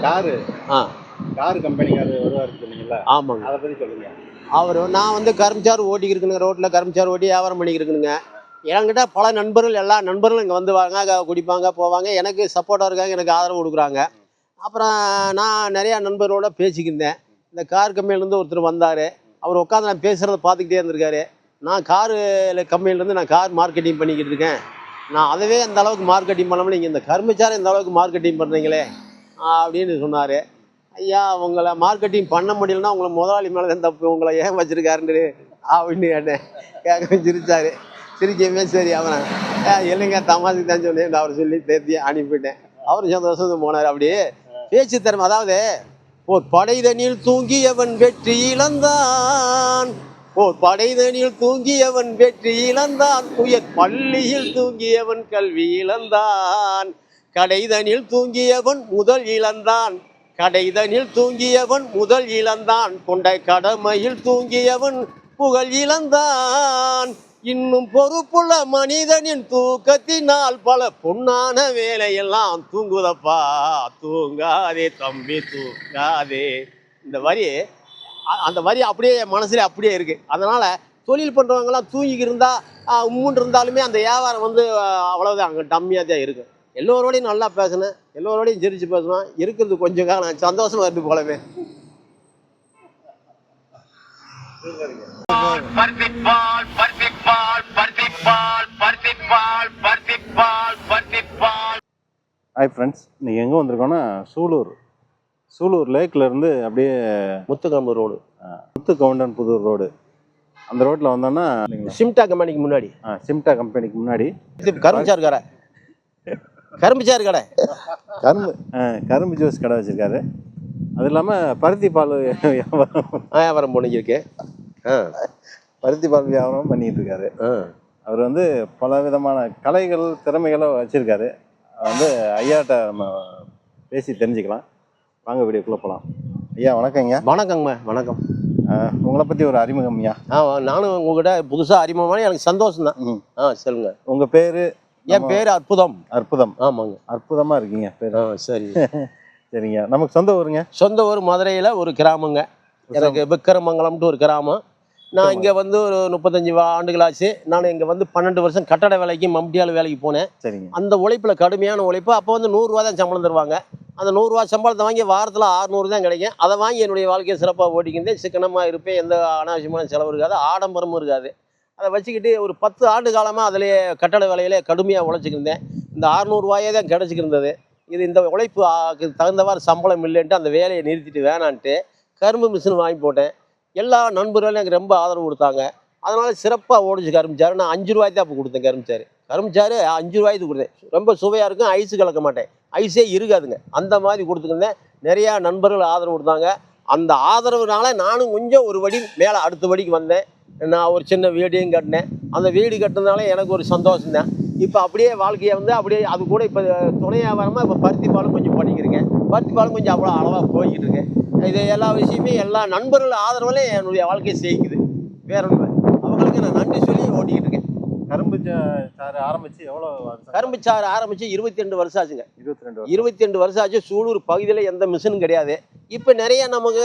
Car. ஆ. Car கம்பெனிக்காரு வருவாரு சொன்னீங்கல்ல? ஆமாங்க. அதை பத்தி சொல்லுங்க. அவர் நான் வந்து கரும்புச்சாறு ஓட்டிக்கிருக்குங்க ரோட்டில் கரும்புச்சாறு ஓட்டி வியாபாரம் பண்ணிக்கிருக்குனுங்க என்கிட்ட பல நண்பர்கள் எல்லா நண்பர்களும் இங்கே வந்து வாங்க க- குடிப்பாங்க போவாங்க. எனக்கு சப்போர்ட்டாக இருக்காங்க எனக்கு ஆதரவு கொடுக்குறாங்க. அப்புறம் நான் நிறையா நண்பரோட பேசிக்கிருந்தேன். இந்த கார் கம்பெனிலேருந்து ஒருத்தர் வந்தார். அவர் உட்காந்து நான் பேசுகிறத பார்த்துக்கிட்டே இருந்திருக்காரு. நான் காரு கம்பெனிலேருந்து நான் கார் மார்க்கெட்டிங் பண்ணிக்கிட்டு இருக்கேன். நான் அதவே அந்த அளவுக்கு மார்க்கெட்டிங் பண்ணாமல் நீங்கள் இந்த கரும்புச்சாரை இந்த அளவுக்கு மார்க்கெட்டிங் பண்ணுறீங்களே அப்படின்னு சொன்னார். ஐயா உங்களை மார்க்கெட்டிங் பண்ண முடியலன்னா உங்களை முதலாளி மேலே தான் தப்பு உங்களை ஏன் வச்சுருக்காருன்னு அப்படின்னு கேட்டேன் கேட்க சிரிச்சாரு சிரிக்கவே சரி அவனை "ஏ, இல்லைங்க தமாசுக்கு தான் சொன்னேன் அவர் சொல்லி தேர்த்தி அனுப்பிட்டேன் அவர் சந்தோஷம் போனார் அப்படியே பேச்சு திறமை. அதாவது ஓர் படைதனில் தூங்கியவன் வெற்றி இழந்தான். ஓர் படைதனில் தூங்கியவன் வெற்றி இழந்தான். உயர் பள்ளியில் தூங்கியவன் கல்வி இழந்தான். கடைதனில் தூங்கியவன் முதல் இழந்தான் கடைதனில் தூங்கியவன் முதல் இழந்தான் கொண்ட கடமையில் தூங்கியவன் புகழ் இழந்தான். இன்னும் பொறுப்புள்ள மனிதனின் தூக்கத்தினால் பல பொன்னான வேலையெல்லாம் தூங்குதப்பா. தூங்காதே தம்பி தூங்காதே. இந்த வரி அந்த வரி அப்படியே என் மனசுல அப்படியே இருக்கு. அதனால தொழில் பண்றவங்கலாம் தூங்கி இருந்தால் உம்முன் இருந்தாலுமே அந்த வியாபாரம் வந்து அவ்வளோதான் அவ்வளவுதான். அங்கே டம்மியாக தான் இருக்கும் எல்லோரோடையும் நல்லா பேசணும் எல்லோரோடையும் சிரிச்சு பேசணும் இருக்கிறது கொஞ்சம் காலம் சந்தோஷமா இருந்து போலவே. ஹாய் ஃப்ரெண்ட்ஸ் இன்னைக்கு எங்கே வந்திருக்கோம்னா சூலூர். சூலூர் லேக்ல இருந்து அப்படியே முத்துக்காம்பு ரோடு. முத்து கவுண்டன் புதூர் ரோடு. அந்த ரோட்டில் வந்தோம்னா சிம்டா கம்பெனிக்கு முன்னாடி. ஆ, சிம்டா கம்பெனிக்கு முன்னாடி. கரும்புச்சாறு கடை கரும்புச்சாறு கடை. கரும்பு. ஆ, கரும்பு ஜூஸ் கடை வச்சிருக்காரு. அது இல்லாமல் பருத்தி பால் வியாபாரம். வியாபாரம் பண்ணிக்கிருக்கு. ஆ. பருத்தி பால் வியாபாரம் பண்ணிட்டு இருக்காரு. ஆ. அவர் வந்து பல விதமான கலைகள் திறமைகளை வச்சிருக்காரு. வந்து ஐயாட்ட நம்ம பேசி தெரிஞ்சுக்கலாம். வாங்க வீடியோக்குள்ளே போகலாம் ஐயா வணக்கங்க வணக்கங்கம்மா வணக்கம். உங்களை பற்றி ஒரு அறிமுகம் ஐயா ஆ நானும் உங்ககிட்ட புதுசாக அறிமுகமான எனக்கு சந்தோஷம் தான் ம். ஆ சொல்லுங்க. உங்கள் பேர்? என் பேர் அற்புதம். அற்புதம். ஆமாங்க. அற்புதமாக இருக்கீங்க பேர். சரி. சரிங்க. நமக்கு சொந்த ஊருங்க? சொந்த ஊர் மதுரையில் ஒரு கிராமங்க. எனக்கு விக்கிரமங்கலம்ட்டு ஒரு கிராமம். நான் இங்கே வந்து ஒரு முப்பத்தஞ்சு ஆண்டுகள் ஆச்சு நான் இங்கே வந்து பன்னெண்டு வருஷம் கட்டட வேலைக்கு மம்டியால் வேலைக்கு போனேன். சரிங்க. அந்த உழைப்பில் கடுமையான உழைப்பு. அப்போ வந்து நூறுரூவா தான் சம்பளம் தருவாங்க. அந்த நூறுரூவா சம்பளத்தை வாங்கி வாரத்தில் அறுநூறு தான் கிடைக்கும். அதை வாங்கி என்னுடைய வாழ்க்கையை சிறப்பாக ஓட்டிக்கிட்டு சிக்கனமாக இருப்பேன். எந்த அனாவசியமான செலவு இருக்காது. ஆடம்பரமும் இருக்காது. அதை வச்சுக்கிட்டு ஒரு பத்து ஆண்டு காலமாக அதிலேயே கட்டட வேலையிலே கடுமையாக உழைச்சிக்கிருந்தேன். இந்த அறுநூறுவாயே தான் கிடச்சிக்கிருந்தது. இது இந்த உழைப்பு தகுந்தவாறு சம்பளம் இல்லைன்ட்டு அந்த வேலையை நிறுத்திட்டு வேணான்ட்டு கரும்பு மிஷின் வாங்கி போட்டேன். எல்லா நண்பர்களும் எனக்கு ரொம்ப ஆதரவு கொடுத்தாங்க. அதனால் சிறப்பாக ஓடிச்சு கரும்புச்சாரு நான் அஞ்சு ரூபாய்க்கு தான் அப்போ கொடுத்தேன் கரும்புச்சாரு கரும்புச்சாரு அஞ்சு ரூபாய்க்கு கொடுத்தேன். ரொம்ப சுவையாக இருக்கும். ஐஸு கலக்க மாட்டேன். ஐஸே இருக்காதுங்க. அந்த மாதிரி கொடுத்துருந்தேன் நிறையா நண்பர்கள் ஆதரவு கொடுத்தாங்க. அந்த ஆதரவுனால நானும் கொஞ்சம் ஒரு வடி மேலே அடுத்த வடிக்கு வந்தேன். நான் ஒரு சின்ன வீடையும் கட்டினேன். அந்த வீடு கட்டினதுனால எனக்கு ஒரு சந்தோஷம் தான். இப்போ அப்படியே வாழ்க்கையை வந்து அப்படியே அது கூட இப்போ துணை வியாபாரமாக இப்போ பருத்தி பாலும் கொஞ்சம் பண்ணிக்கிறேங்க பருத்தி பாலும் கொஞ்சம் அவ்வளோ அளவாக போய்கிட்டு இருக்கேன். இது எல்லா விஷயமே எல்லா நண்பர்கள் ஆதரவுலையும் என்னுடைய வாழ்க்கையை செய்யுது. வேற ஒன்று இல்லை. அவங்களுக்கு நான் நன்றி சொல்லி ஓட்டிக்கிட்டு கரும்பு சாறு ஆரம்பிச்சு எவ்வளோ கரும்பு சாறு ஆரம்பிச்சு இருபத்தி ரெண்டு வருஷம் ஆச்சுங்க. இருபத்தி ரெண்டு இருபத்தி ரெண்டு வருஷம் ஆச்சு. சூலூர் பகுதியில் எந்த மிஷினும் கிடையாது. இப்போ நிறைய நமக்கு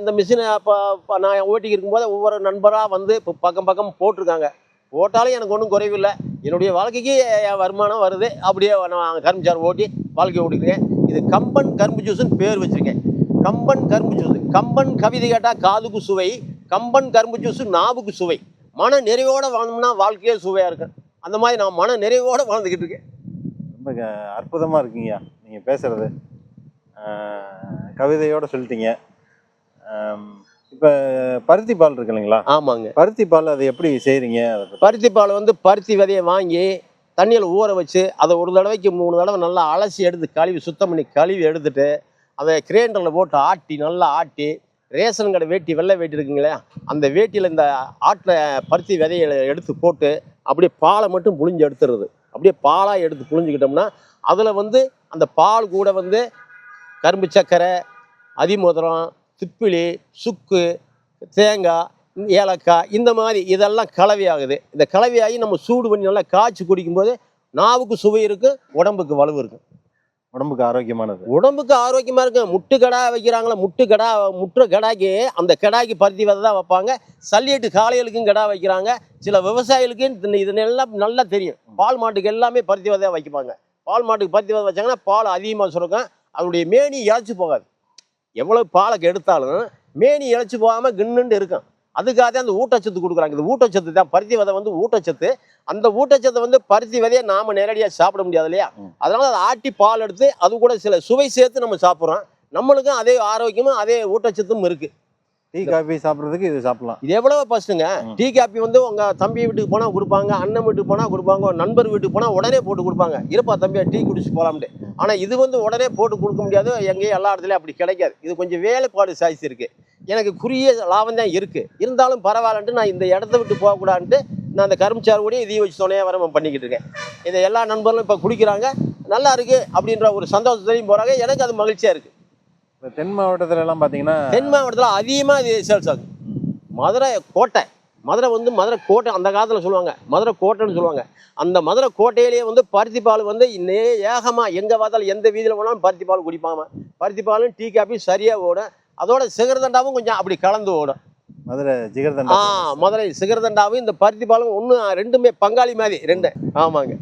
இந்த மிஷினை இப்போ நான் ஓட்டிக்கு இருக்கும்போது ஒவ்வொரு நண்பராக வந்து இப்போ பக்கம் பக்கம் போட்டிருக்காங்க. போட்டாலும் எனக்கு ஒன்றும் குறைவில்லை. என்னுடைய வாழ்க்கைக்கு என் வருமானம் வருது. அப்படியே நான் கரும்பு சாறு ஓட்டி வாழ்க்கை ஓட்டிக்கிறேன் இது கம்பன் கரும்பு ஜூஸ்னு பேர் வச்சுருக்கேன். கம்பன் கரும்பு ஜூஸ். கம்பன் கவிதை கேட்டால் காதுக்கு சுவை. கம்பன் கரும்பு ஜூஸ் நாவுக்கு சுவை. மன நிறைவோட வாழ்ந்தோம்னா வாழ்க்கையே சுவையாக இருக்கும் அந்த மாதிரி நான் மன நிறைவோட வாழ்ந்துக்கிட்டு இருக்கேன். ரொம்ப அற்புதமாக இருக்கீங்க நீங்கள் பேசுகிறது கவிதையோட சொல்லிட்டீங்க. இப்போ பருத்தி பால் இருக்கு இல்லைங்களா? ஆமாங்க. பருத்தி பால் அதை எப்படி செய்கிறீங்க பருத்தி பால் வந்து பருத்தி விதையை வாங்கி தண்ணியில் ஊற வச்சு அதை ஒரு தடவைக்கு மூணு தடவை நல்லா அலசி எடுத்து கழுவி சுத்தம் பண்ணி கழுவி எடுத்துட்டு அதை கிரைண்டரில் போட்டு ஆட்டி நல்லா ஆட்டி ரேஷன் கடை வேட்டி வெள்ளை வேட்டி இருக்குங்களே அந்த வேட்டியில் இந்த ஆட்டில் பருத்தி விதையை எடுத்து போட்டு அப்படியே பாலை மட்டும் புழிஞ்சு எடுத்துடுறது. அப்படியே பாலாக எடுத்து புழிஞ்சுக்கிட்டோம்னா அதில் வந்து அந்த பால் கூட வந்து கரும்பு சக்கரை அதிமோதிரம் திப்பிலி சுக்கு தேங்காய் ஏலக்காய் இந்த மாதிரி இதெல்லாம் கலவையாகுது இந்த கலவையாகி நம்ம சூடு பண்ணி நல்லா காய்ச்சி குடிக்கும்போது நாவுக்கு சுவை இருக்குது உடம்புக்கு வலுவு இருக்குது உடம்புக்கு ஆரோக்கியமானது. உடம்புக்கு ஆரோக்கியமா இருக்கு முட்டு கடா வைக்கிறாங்களா? முட்டு கடா முட்டு கடாய்க்கு அந்த கடாய்க்கு பருத்தி விதை தான் வைப்பாங்க. சல்லியட்டு காளைகளுக்கும் கடா வைக்கிறாங்க. சில விவசாயிகளுக்கு இந்த- இது எல்லாம் நல்லா தெரியும். பால் மாட்டுக்கு எல்லாமே பருத்தி விதையா வைப்பாங்க. பால் மாட்டுக்கு பருத்தி விதை வச்சாங்கன்னா பால் அதிகமாக சுரக்கும். அதனுடைய மேனி இழைச்சி போகாது. எவ்வளவு பாலை எடுத்தாலும் மேனி இழைச்சி போகாம கின்னுண்டு இருக்கும். அதுக்காக தான் அந்த ஊட்டச்சத்து கொடுக்குறாங்க. இந்த ஊட்டச்சத்து தான் பருத்தி விதை வந்து ஊட்டச்சத்து. அந்த ஊட்டச்சத்தை வந்து பருத்தி விதையை நாம நேரடியாக சாப்பிட முடியாது இல்லையா. அதனால அதை ஆட்டி பால் எடுத்து அது கூட சில சுவை சேர்த்து நம்ம சாப்பிட்றோம். நம்மளுக்கும் அதே ஆரோக்கியமும் அதே ஊட்டச்சத்தும் இருக்கு. டீ காபி சாப்பிட்றதுக்கு இது சாப்பிடலாம். இது எவ்வளவு ஃபர்ஸ்ட்டுங்க ம். டீ காப்பி வந்து உங்க தம்பி வீட்டுக்கு போனா கொடுப்பாங்க அண்ணன் வீட்டுக்கு போனா கொடுப்பாங்க நண்பர் வீட்டுக்கு போனா உடனே போட்டு கொடுப்பாங்க. இருப்பா தம்பியா டீ குடிச்சு போலாம்ட்டு. ஆனா இது வந்து உடனே போட்டு கொடுக்க முடியாது. எங்கேயும் எல்லா இடத்துலயும் அப்படி கிடைக்காது. இது கொஞ்சம் வேலைப்பாடு சாய்ஸ் இருக்கு. எனக்கு குறுகிய லாபம் தான் இருக்கு. இருந்தாலும் பரவாயில்லன்ட்டு நான் இந்த இடத்த விட்டு போகக்கூடாதுன்ட்டு நான் அந்த கரும்புச்சாறு கூட இதையும் வச்சு துணையாக வர பண்ணிக்கிட்டு இருக்கேன். இதை எல்லா நண்பர்களும் இப்போ குடிக்கிறாங்க. நல்லா இருக்கு அப்படின்ற ஒரு சந்தோஷத்துலையும் போறாங்க. எனக்கு அது மகிழ்ச்சியா இருக்கு. இந்த தென் மாவட்டத்துல எல்லாம் பாத்தீங்கன்னா தென் மாவட்டத்தில் அதிகமாக இது சேல்ஸ் ஆகுது. மதுரை கோட்டை. மதுரை வந்து மதுரை கோட்டை அந்த காலத்தில் சொல்லுவாங்க. மதுரை கோட்டைன்னு சொல்லுவாங்க. அந்த மதுரை கோட்டையிலேயே வந்து பருத்தி பால் வந்து நே ஏகமாக எங்கே பார்த்தாலும் எந்த வீதியில் போனாலும் பருத்தி பால் குடிப்பாங்க. பருத்தி பாலும் டீ காப்பி சரியாக ஓடும். அதோட சிகரதண்டாவும் கொஞ்சம் அப்படி கலந்து ஓடும். மதுரை ஆ ஜிகர்தண்டா மதுரை சிகரதண்டாவும் இந்த பருத்தி பாலும் ஒன்று ரெண்டுமே பங்காளி மாதிரி ரெண்டு. ஆமாங்க.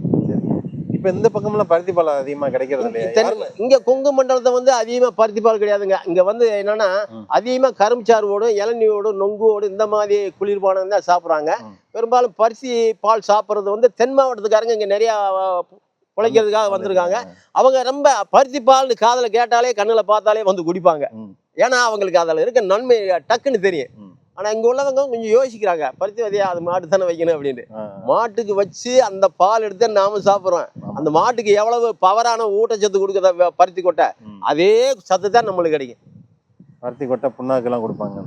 இப்ப இந்த பக்கம்லாம் பருத்தி பால் அதிகமா கிடைக்கிறது இல்லையா? இங்க கொங்கு மண்டலத்தை வந்து அதிகமா பருத்தி பால் கிடையாதுங்க. இங்க வந்து என்னன்னா ம். அதிகமா கரும்புச்சாறு ஓடும் இளநீ ஓடும் நொங்கு ஓடும் இந்த மாதிரி குளிர்பானம் தான் சாப்பிடுறாங்க. பெரும்பாலும் பருத்தி பால் சாப்பிடுறது வந்து தென் மாவட்டத்துக்காரங்க இங்க நிறைய பிழைக்கிறதுக்காக வந்திருக்காங்க. அவங்க ரொம்ப பருத்தி பால்னு காதுல கேட்டாலே கண்ணுல பார்த்தாலே வந்து குடிப்பாங்க. ஏன்னா அவங்களுக்கு அதுல இருக்க நன்மை டக்குன்னு தெரியும். ஆனா இங்க உள்ளவங்க கொஞ்சம் யோசிக்கிறாங்க பருத்தி விதையா அது மாட்டு தானே வைக்கணும் அப்படின்னு மாட்டுக்கு வச்சு அந்த பால் எடுத்து நாம சாப்பிடுறோம். அந்த மாட்டுக்கு எவ்வளவு பவரான ஊட்டச்சத்து கொடுக்குத வ- பருத்தி கொட்டை. அதே சத்து தான் நம்மளுக்கு கிடைக்கும். பருத்தி கொட்டை புண்ணாக்கு எல்லாம் கொடுப்பாங்க.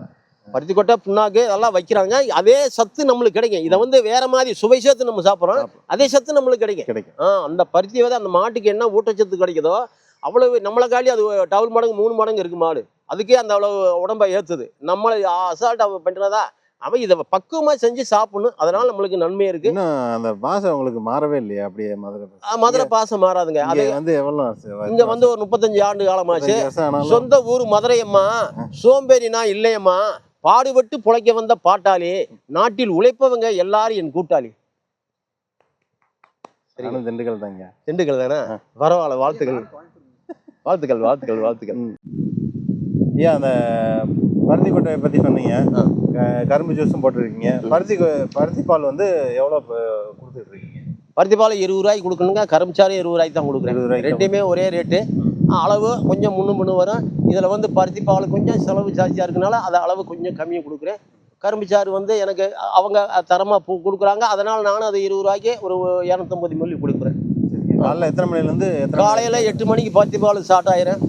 பருத்தி கொட்டை புண்ணாக்கு அதெல்லாம் வைக்கிறாங்க. அதே சத்து நம்மளுக்கு கிடைக்கும். இதை வந்து வேற மாதிரி சுவை சேர்த்து நம்ம சாப்பிட்றோம். அதே சத்து நம்மளுக்கு கிடைக்கும். கிடைக்கும். ஆ அந்த பருத்தி விதை அந்த மாட்டுக்கு என்ன ஊட்டச்சத்து கிடைக்குதோ அவ்வளவு நம்மளை காலி அது டபுள் மடங்கு மூணு மடங்கு இருக்கு மாடு அதுக்கே அந்த அவ்வளவு உடம்ப ஏத்துது. நம்மளை அசால்ட் அவ பண்றதா? அவன் இதை பக்குவமா செஞ்சு சாப்பிடணும். அதனால நம்மளுக்கு நன்மை இருக்கு. அந்த பாஷை உங்களுக்கு மாறவே இல்லையா? அப்படியே மதுரை மதுரை பாசம் மாறாதுங்க. அது இங்க வந்து எவ்வளவு வருஷம் இங்க வந்து ஒரு முப்பத்தஞ்சு ஆண்டு காலமாச்சு. சொந்த ஊர் மதுரையம்மா. சோம்பேறி நான் இல்லையம்மா. பாடுபட்டு புழைக்க வந்த பாட்டாளி. நாட்டில் உழைப்பவங்க எல்லாரும் என் கூட்டாளி. திண்டுக்கல் தாங்க. திண்டுக்கல் தானே? பரவாயில்ல வாழ்த்துக்கள். வாழ்த்துக்கள் வாழ்த்துக்கள் வாழ்த்துக்கள். ஏன் அந்த பருத்தி கொட்டையை பத்தி சொன்னீங்க? கரும்பு ஜூஸும் போட்டிருக்கீங்க. பருத்தி பருத்தி பால் வந்து எவ்வளவு ப- கொடுத்துட்டு இருக்கீங்க பருத்தி பால் இருபது ரூபாய்க்கு கொடுக்கணுங்க. கரும்புச்சாரும் இருபது ரூபாய்க்கு தான் கொடுக்குறேன். ரெண்டுமே ஒரே ரேட்டு. அளவு கொஞ்சம் முன்னு முன்னு வரும். இதில் வந்து பருத்தி பால் கொஞ்சம் செலவு ஜாஸ்தியாக இருக்கனால அது அளவு கொஞ்சம் கம்மியாக கொடுக்குறேன். கரும்புச்சாறு வந்து எனக்கு அவங்க தரமாக பூ கொடுக்குறாங்க. அதனால் நானும் அது இருபது ரூபாய்க்கு ஒரு இரநூத்தம்பது மில்லி கொடுக்குறேன். காலைல எத்தனை மணிலேருந்து எத்தனை காலையில் எட்டு மணிக்கு பருத்தி பால் ஸ்டார்ட் ஆயிரும்.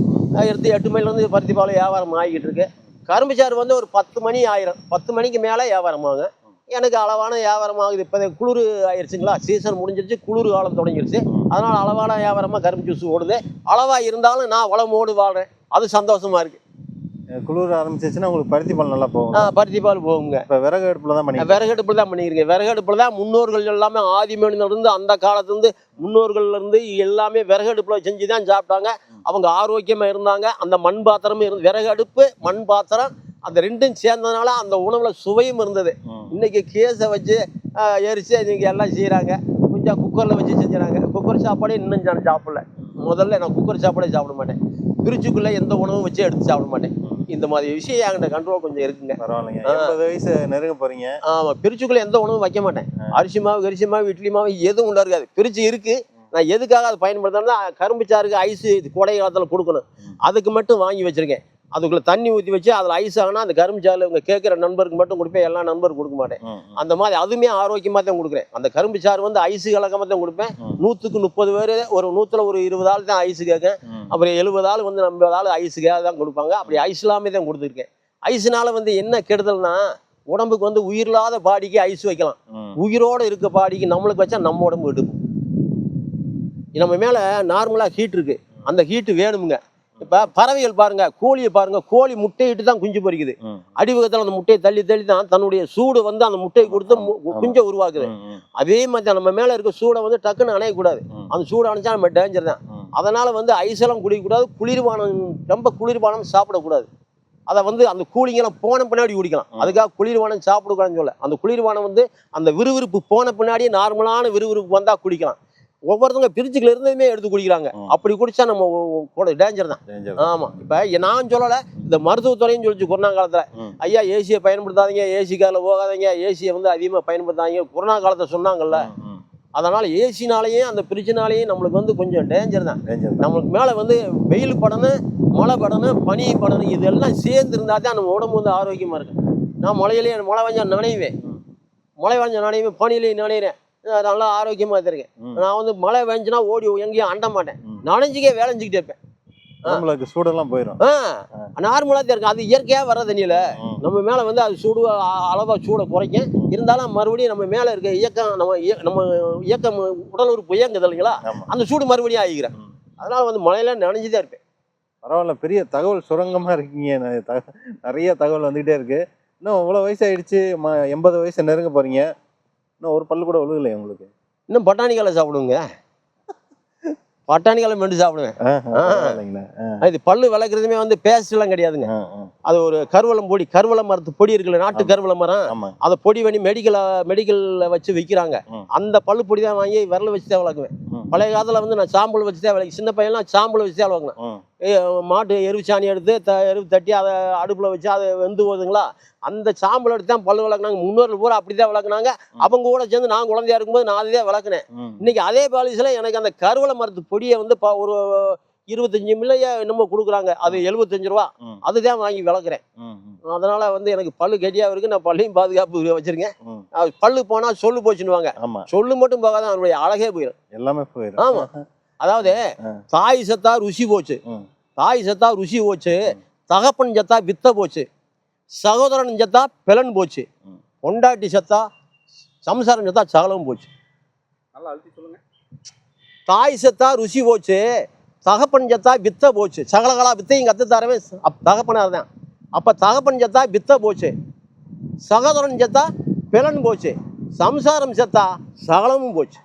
எடுத்து எட்டு மணிலேருந்து பருத்தி பால் வியாபாரம் ஆகிக்கிட்டு இருக்கு. கரும்பு சாறு வந்து ஒரு பத்து மணி ஆயிரும். பத்து மணிக்கு மேலே வியாபாரம் ஆகும். எனக்கு அளவான வியாபாரம் ஆகுது. இப்போ குளிர் ஆயிடுச்சுங்களா சீசன் முடிஞ்சிருச்சு குளிர் காலம் தொடங்கிருச்சு. அதனால் அளவான வியாபாரமாக கரும்பு ஜூஸ் ஓடுது. அளவாக இருந்தாலும் நான் உளமோடு வாழ்கிறேன் அது சந்தோஷமாக இருக்குது குளிர் ஆரம்பிச்சிச்சுன்னா உங்களுக்கு பருத்தி பால் நல்லா போகும் பருத்தி பால் போகுங்க. இப்ப விறகு அடுப்புல தான் பண்ணி விறகடுப்பில் தான் பண்ணிக்கிறீங்க விறகடுப்பில் தான் முன்னோர்கள் எல்லாமே ஆதிமனில இருந்து அந்த காலத்துலேருந்து முன்னோர்கள்ல இருந்து எல்லாமே விறகடுப்பில் செஞ்சு தான் சாப்பிட்டாங்க. அவங்க ஆரோக்கியமா இருந்தாங்க. அந்த மண் பாத்திரமும் இருந்து விறகடுப்பு மண் பாத்திரம் அந்த ரெண்டும் சேர்ந்ததுனால அந்த உணவுல சுவையும் இருந்தது. ம். இன்னைக்கு கேஸை வச்சு எரிச்சு இன்னைக்கு எல்லாம் செய்கிறாங்க கொஞ்சம் குக்கரில் வச்சு செஞ்சுறாங்க. குக்கர் சாப்பாடே இன்னும் நான் சாப்பிடல. முதல்ல நான் குக்கர் சாப்பாடே சாப்பிட மாட்டேன். பிரிட்ஜுக்குள்ளே எந்த உணவும் வச்சு எடுத்து சாப்பிட மாட்டேன். இந்த மாதிரி விஷயம் என்கிட்ட கண்ட்ரோல் கொஞ்சம் இருக்குங்க. பரவாயில்லைங்க. எண்பது வயசு நெருங்க போறீங்க. ஆமா பிரிச்சுக்குள்ள எந்த உணவும் வைக்க மாட்டேன். அரிசி மாவு கரிசி மாவு இட்லி மாவு எதுவும் உண்டா இருக்காது. பிரிச்சு இருக்கு. நான் எதுக்காக அதை பயன்படுத்தினா கரும்பு சாருக்கு ஐஸ் கோடை காலத்துல கொடுக்கணும். அதுக்கு மட்டும் வாங்கி வச்சிருக்கேன். அதுக்குள்ள தண்ணி ஊற்றி வச்சு அதில் ஐஸ் ஆகினா அந்த கரும்பு சாறு இவங்க கேட்குற நண்பருக்கு மட்டும் கொடுப்பேன். எல்லா நண்பருக்கும் கொடுக்க மாட்டேன். அந்த மாதிரி அதுவுமே ஆரோக்கியமாக தான் கொடுக்குறேன். அந்த கரும்பு சாறு வந்து ஐஸ் கலக்கமாக தான் கொடுப்பேன். நூற்றுக்கு முப்பது பேர் ஒரு நூற்றுல ஒரு இருபது ஆள் தான் ஐஸ் கேட்கேன். அப்புறம் எழுபது ஆள் வந்து நம்ம ஆள் ஐஸுக்காக தான் கொடுப்பாங்க. அப்படி ஐஸ் இல்லாமல் தான் கொடுத்துருக்கேன். ஐஸ்னால வந்து என்ன கெடுதல்னா உடம்புக்கு வந்து உயிரில்லாத பாடிக்கு ஐஸ் வைக்கலாம். உயிரோட இருக்க பாடிக்கு நம்மளுக்கு வச்சா நம்ம உடம்பு எடுக்கும். நம்ம மேல நார்மலா ஹீட் இருக்கு. அந்த ஹீட் வேணுமுங்க. இப்ப பறவைகள் பாருங்க கோழியை பாருங்க கோழி முட்டையிட்டு தான் குஞ்சு பொரிக்குது ம். அடிவகத்தில் அந்த முட்டையை தள்ளி தள்ளி தான் தன்னுடைய சூடு வந்து அந்த முட்டையை கொடுத்து. குஞ்சை உருவாக்குது அதே மாதிரி நம்ம மேல இருக்க சூடை வந்து டக்குன்னு அணையக்கூடாது. அந்த சூடு அணைச்சா நம்ம டேஞ்சர் தான். அதனால வந்து ஐஸெல்லாம் குடிக்கக்கூடாது குளிர்பானம் ரொம்ப குளிர்பானம் சாப்பிடக்கூடாது அதை வந்து அந்த கூலிங்கெல்லாம் போன பின்னாடி குடிக்கலாம். அதுக்காக குளிர்பானம் சாப்பிடக்கூடாதுன்னு சொல்ல அந்த குளிர்பானம் வந்து அந்த விறுவிறுப்பு போன பின்னாடியே நார்மலான விறுவிறுப்பு வந்தா குடிக்கலாம் ஒவ்வொருத்தவங்க பிரிச்சுக்குள்ள இருந்ததுமே எடுத்து குடிக்கிறாங்க. அப்படி குடிச்சா நம்ம கூட டேஞ்சர் தான். ஆமா இப்ப நான் சொல்லல இந்த மருத்துவத்துறையும் சொல்லிச்சு கொரோனா காலத்துல. ஐயா ஏசியை பயன்படுத்தாதீங்க ஏசி காரில் போகாதீங்க ஏசியை வந்து அதிகமாக பயன்படுத்தாதீங்க கொரோனா காலத்தை சொன்னாங்கல்ல. அதனால ஏசினாலேயும் அந்த பிரிட்ஜினாலேயும் நம்மளுக்கு வந்து கொஞ்சம் டேஞ்சர் தான் தான். நம்மளுக்கு மேலே வந்து வெயில் படணும் மழை படணும் பனி படணும் இதெல்லாம் சேர்ந்து இருந்தால் தான் நம்ம உடம்பு வந்து ஆரோக்கியமாக இருக்கும் நான் மழையிலேயே மழை வஞ்சா நனைவேன். மழை வஞ்சா நனைவேன் பனியிலேயே நனைகிறேன் நான் நல்லா ஆரோக்கியமாக இருக்கேன். நான் வந்து மழை வெஞ்சுனா ஓடி எங்கேயும் அண்ட மாட்டேன். நனைஞ்சிக்கே வேலைஞ்சிக்கிட்டே இருப்பேன். உடம்புல சூடெல்லாம் போயிடும் தான் இருக்கும். அது இயற்கையாக வர தண்ணியில். நம்ம மேலே வந்து அது சூடு அளவா சூடை குறைக்கும். இருந்தாலும் மறுபடியும் நம்ம மேலே இருக்க இயக்கம் நம்ம நம்ம இயக்கம் உடல் உறுப்பு இயங்குது இல்லைங்களா. அந்த சூடு மறுபடியும் ஆகிக்கிறேன். அதனால வந்து மழையில நனைஞ்சுதான் இருப்பேன். பரவாயில்ல பெரிய தகவல் சுரங்கமா இருக்கீங்க. நிறைய தகவல் வந்துகிட்டே இருக்கு. இன்னும் இவ்வளோ வயசாயிடுச்சு ம எண்பது வயசு நெருங்க போறீங்க. இன்னும் ஒரு பல்லு கூட விழுகலையே உங்களுக்கு? இன்னும் பட்டாணிக்கால சாப்பிடுங்க. பட்டாணிக்கால மெண்டு சாப்பிடுவேன். இது பல்லு விளக்குறதுமே வந்து பேஸ்ட் எல்லாம் கிடையாதுங்க. அது ஒரு கருவளம் பொடி கருவளம் மரத்து பொடி இருக்குல்ல நாட்டு ஆமா. கருவளம் மரம். அதை பொடி பண்ணி மெடிக்கல் மெடிக்கல்ல வச்சு விற்கிறாங்க. அந்த பல்லு பொடி தான் வாங்கி விரல வச்சு தான் விளக்குவேன். பழைய காலத்துல வந்து நான் சாம்பல் வச்சு தான் விளக்கு சின்ன பையன்லாம் சாம்பல் வச்சு தான் விளக்குனேன். மாட்டு எருவு சாணி எடுத்து த எருவு தட்டி அதை அடுப்பில் வச்சு அதை வெந்து போகுதுங்களா? அந்த சாம்பல் எடுத்து தான் பல்லு விளக்குனாங்க. முன்னோர்கள் பூரா அப்படி தான் விளக்குனாங்க அவங்க கூட சேர்ந்து நான் குழந்தையா இருக்கும்போது நான் அதை தான் விளக்குனேன். இன்னைக்கு அதே பாலிசில் எனக்கு அந்த கருவளை மரத்து பொடியை வந்து ஒரு இருபத்தஞ்சு மில்லைய என்னமோ கொடுக்குறாங்க. அது எழுபத்தஞ்சு ரூபா. அதுதான் வாங்கி விளக்குறேன். அதனால வந்து எனக்கு பல்லு கெட்டியாக இருக்கு. நான் பல்லையும் பாதுகாப்பு வச்சிருக்கேன். அது பல்லு போனால் சொல்லு போச்சுன்னுவாங்க. சொல்லு மட்டும் போகாத அதனுடைய அழகே போயிடும் எல்லாமே போயிடும் ஆமா. அதாவது. தாய் சத்தா ருசி போச்சு. தாய் சத்தா ருசி போச்சு தகப்பன் சத்தா வித்த போச்சு சகோதரன் சத்தா பிளன் போச்சு. பொண்டாட்டி சத்தா சம்சாரம் சத்தா சகலம் போச்சு. நல்லா அழுத்தி சொல்லுங்க. தாய் சத்தா ருசி போச்சு தகப்பன் சத்தா வித்த போச்சு சகலகலா வித்தையும் கத்து தரவே தகப்பனார் தான் அப்ப தகப்பன் சத்தா வித்த போச்சு சகோதரன் சத்தா பிளன் போச்சு சம்சாரம் சத்தா சகலமும் போச்சு.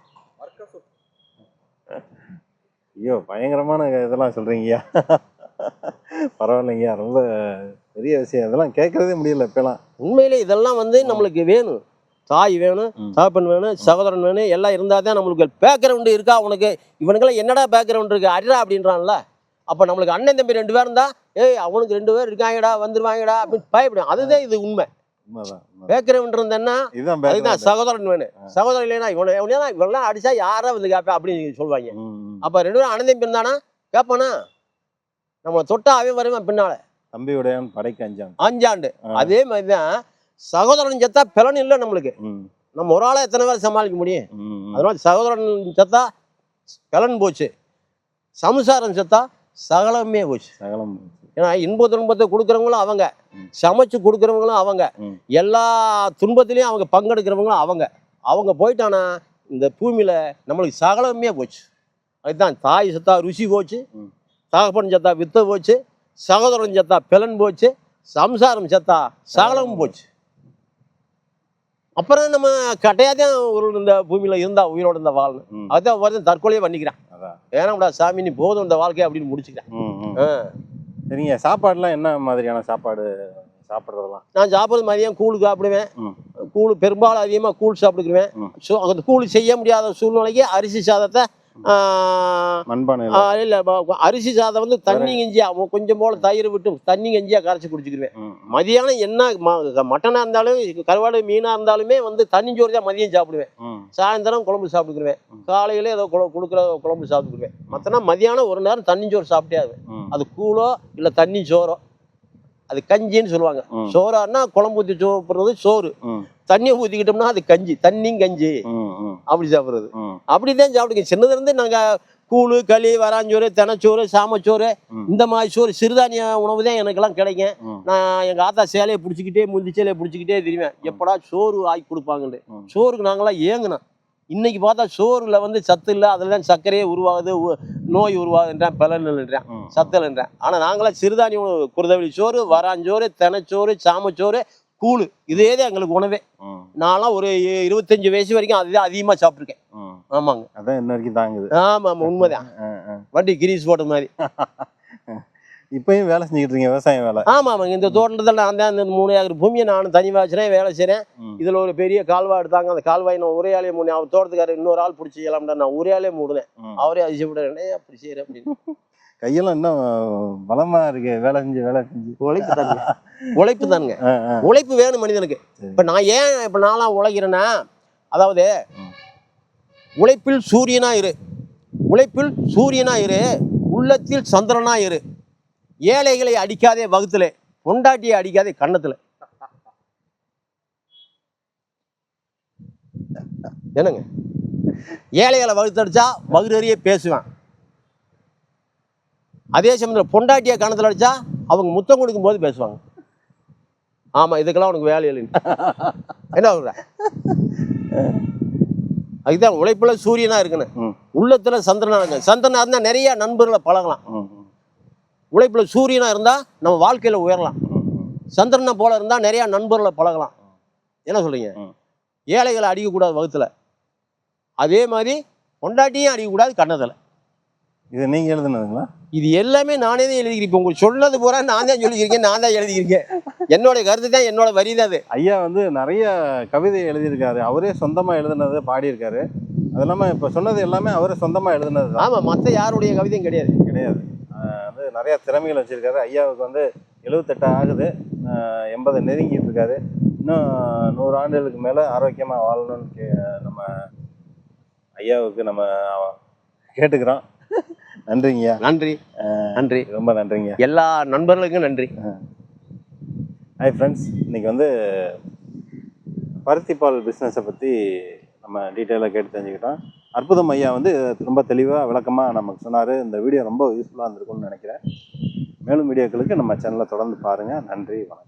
ஐயோ பயங்கரமான இதெல்லாம் சொல்றீங்கய்யா. பரவாயில்லைங்கய்யா ரொம்ப பெரிய விஷயம். இதெல்லாம் கேட்கறதே முடியல இப்பெல்லாம். உண்மையிலே இதெல்லாம் வந்து நம்மளுக்கு வேணும். தாய் வேணும். தகப்பன் வேணும் சகோதரன் வேணும் எல்லாம் இருந்தால் தான் நம்மளுக்கு பேக்ரவுண்டு இருக்கா உனக்கு? இவனுக்கெல்லாம் என்னடா பேக்ரவுண்ட் இருக்கு? அடிடா அப்படின்றான்ல. அப்போ நம்மளுக்கு அண்ணன் தம்பி ரெண்டு பேரும் தான் ஏய் அவனுக்கு ரெண்டு பேர் இருக்காங்கடா வந்துருவாங்கடா அப்படின்னு பயப்படும். அதுதான் இது உண்மை. பேக்ரவுண்ட் இருந்தேன்னா அதுதான். சகோதரன் வேணும். சகோதரன் இல்லைன்னா இவனை இவனா இவெல்லாம் அடிச்சா யாரா வந்து கேட்பேன் அப்படின்னு சொல்லுவாங்க. அப்போ ரெண்டு பேரும் அண்ணன் தம்பி இருந்தானா கேட்பானா நம்ம தொட்டா அவன் வருவான் பின்னால. தம்பி உடையான் படைக்கு அஞ்சாண்டு. ஆ. அதே மாதிரி தான் சகோதரன் செத்தா பிளன் இல்லை நம்மளுக்கு. நம்ம ஒரு ஆளை எத்தனை பேர் சமாளிக்க முடியும். அதனால சகோதரன் செத்தா கலன் போச்சு. சம்சாரம் செத்தா சகலமே போச்சு. சகலம் ஏன்னா இன்ப துன்பத்தை கொடுக்குறவங்களும் அவங்க. சமைச்சு கொடுக்குறவங்களும் அவங்க. எல்லா துன்பத்திலையும் அவங்க பங்கெடுக்கிறவங்களும் அவங்க. அவங்க போயிட்டானா? இந்த பூமியில நம்மளுக்கு சகலமே போச்சு. அதுதான் தாய் செத்தா ருசி போச்சு. தகப்பன் செத்தா வித்த போச்சு சகோதரன் செத்தா பிளன் போச்சு சம்சாரம் செத்தா சகலமும் போச்சு. அப்புறம் நம்ம கட்டையாதான் ஒரு இந்த பூமியில இருந்தா உயிரோட இருந்த வாழணும் ம், அதான் ஒருத்தன் தற்கொலையே பண்ணிக்கிறான். அதான். ஏன்னாடா சாமி நீ போதும் இந்த வாழ்க்கை அப்படின்னு முடிச்சுக்கிறேன். சரிங்க சாப்பாடுலாம் என்ன மாதிரியான சாப்பாடு சாப்பிட்றதெல்லாம்? நான் சாப்பிட்றது மதியம் கூழ் சாப்பிடுவேன். கூழ் பெரும்பாலும் அதிகமாக கூழ். ஸோ அந்த கூழ் செய்ய முடியாத சூழ்நிலைக்கு அரிசி சாதத்தை இல்லை அரிசி சாதம் வந்து தண்ணி கஞ்சியா மு- கொஞ்சம் போல தயிர் விட்டு தண்ணி கஞ்சியா கரைச்சி குடிச்சுக்கிருவேன். ம், மதியானம் என்ன மட்டனா இருந்தாலும் கருவாடு மீனா இருந்தாலுமே வந்து தண்ணி சோறு தான் மதியம் சாப்பிடுவேன். சாயந்தரம் குழம்பு சாப்பிட்டுக்குருவேன். காலையில ஏதோ கொடுக்குற குழம்பு சாப்பிட்டுக்குருவேன். மற்றனா மதியானம் ஒரு நேரம் தண்ணி சோறு சாப்பிட்டே அது கூழோ இல்லை தண்ணி சோறோ. அது கஞ்சின்னு சொல்லுவாங்க. சோறான்னா குழம்பு ஊற்றி சோப்புறது சோறு. தண்ணியை ஊற்றிக்கிட்டோம்னா அது கஞ்சி தண்ணியும் கஞ்சி. அப்படி சாப்பிட்றது. அப்படிதான் சாப்பிடுங்க. சின்னதுலேருந்து நாங்கள் கூழ் களி வராஞ்சோறு தெனச்சோறு சாமச்சோறு. இந்த மாதிரி சோறு சிறுதானிய உணவு தான் எனக்கெல்லாம் கிடைக்கும். நான் எங்கள் ஆத்தா சேலையை பிடிச்சிக்கிட்டே முந்தி சேலையை பிடிச்சிக்கிட்டே தெரியுவேன் எப்படா சோறு ஆக்கி கொடுப்பாங்கன்னு. சோறுக்கு நாங்களாம் ஏங்கினோம். இன்னைக்கு பார்த்தா சோறுல வந்து சத்து இல்லை அதில் தான் சர்க்கரையே உருவாகுது நோய் உருவாகுதுன்றேன் பலன்ன்றேன். சத்தலைன்றேன் ஆனால் நாங்களாம் சிறுதானிய உணவு குருதவழி சோறு வராஞ்சோறு தெனச்சோறு சாமச்சோறு கூழ். இதே தான் எங்களுக்கு உணவே. நான்லாம் ஒரு இருபத்தஞ்சு வயசு வரைக்கும் அதுதான் அதிகமாக சாப்பிட்ருக்கேன். ஆமாங்க. அதான் இன்ன வரைக்கும் தாங்குது. ஆமாம் ஆமாம் உண்மைதான். வண்டி கிரீஸ் போட்ட மாதிரி. இப்பயும் வேலை செஞ்சுக்கிட்டு இருக்கீங்க விவசாயம் வேலை? ஆமாம் ஆமாங்க. இந்த தோட்டத்தில் நான் தான் இந்த மூணு ஏக்கர் பூமியை நான் தனி வச்சுறேன் வேலை செய்கிறேன். இதில் ஒரு பெரிய கால்வாய் எடுத்தாங்க அந்த கால்வாய் நான் ஒரே மூணு அவர் தோட்டத்துக்காரர் இன்னொரு ஆள் பிடிச்சி நான் ஒரே ஆளே மூடுனேன். அவரே அதிசயப்பட அப்படி செய்கிறேன் அப்படின்னு. கையெல்லாம் இன்னும் பலமா இருக்கு வேலை செஞ்சு வேலை செஞ்சு. உழைப்பு தானுங்க உழைப்பு தானுங்க. உழைப்பு வேணும் மனிதனுக்கு. இப்போ நான் ஏன் இப்போ நான்லாம் உழைக்கிறேன்னா அதாவது. உழைப்பில் சூரியனா இரு. உழைப்பில் சூரியனா இரு. உள்ளத்தில் சந்திரனா இரு. ஏழைகளை அடிக்காதே வகுத்துல. பொண்டாட்டியை அடிக்காதே கன்னத்துல. என்னங்க? ஏழைகளை வகுத்தடிச்சா வகுறறியே பேசுவேன். அதே சமயத்தில் பொண்டாட்டியை கணத்தில் அடிச்சா அவங்க முத்தம் கொடுக்கும் போது பேசுவாங்க. ஆமா இதுக்கெல்லாம் உனக்கு வேலை இல்லைன்னு. என்ன சொல்ற? அதுதான் உழைப்புல சூரியனா இருக்கணும் ம், உள்ளத்துல சந்திரனா இருக்கு. சந்திரனா இருந்தா நிறைய நண்பர்களை பழகலாம். உழைப்புல சூரியனா இருந்தா நம்ம வாழ்க்கையில உயரலாம். சந்திரனை போல இருந்தா நிறைய நண்பர்களை பழகலாம். என்ன சொல்றீங்க? ம். ஏழைகளை அடிக்கக்கூடாது வகுத்துல. அதே மாதிரி பொண்டாட்டியும் அடிக்கக்கூடாது கன்னத்துல. இது நீங்க எழுதுனதுங்களா? இது எல்லாமே நானே தான் எழுதிக்கிறேன். இப்போ உங்களுக்கு சொன்னது பூரா நான் தான் சொல்லிக்கிறேன் நான் தான் எழுதிக்கிறேன் என்னோட கருத்து தான் என்னோட வரி தான் அது. ஐயா வந்து நிறைய கவிதை எழுதியிருக்காரு. அவரே சொந்தமா எழுதுனது பாடியிருக்காரு. அது இல்லாம இப்ப சொன்னது எல்லாமே அவரே சொந்தமா எழுதுனது தான். ஆமா மற்ற யாருடைய கவிதையும் கிடையாது. கிடையாது. வந்து நிறைய திறமைகள் வச்சிருக்காரு. ஐயாவுக்கு வந்து எழுபத்தெட்டு ஆகுது. எண்பது நெருங்கிட்டு இருக்காரு. இன்னும் நூறு ஆண்டுகளுக்கு மேல ஆரோக்கியமா வாழணும்னு நம்ம ஐயாவுக்கு நம்ம கேட்டுக்கிறோம். நன்றிங்கய்யா. நன்றி. நன்றி. ரொம்ப நன்றிங்க எல்லா நண்பர்களுக்கும் நன்றி. ஹாய் ஃப்ரெண்ட்ஸ் இன்னைக்கு வந்து பருத்திப்பால் பிஸ்னஸை பற்றி நம்ம டீட்டெயிலாக கேட்டு தெரிஞ்சுக்கிட்டோம். அற்புதம் ஐயா வந்து ரொம்ப தெளிவாக விளக்கமாக நமக்கு சொன்னார். இந்த வீடியோ ரொம்ப யூஸ்ஃபுல்லாக இருந்திருக்கும்னு நினைக்கிறேன். மேலும் வீடியோக்களுக்கு நம்ம சேனலை தொடர்ந்து பாருங்கள் நன்றி வணக்கம்.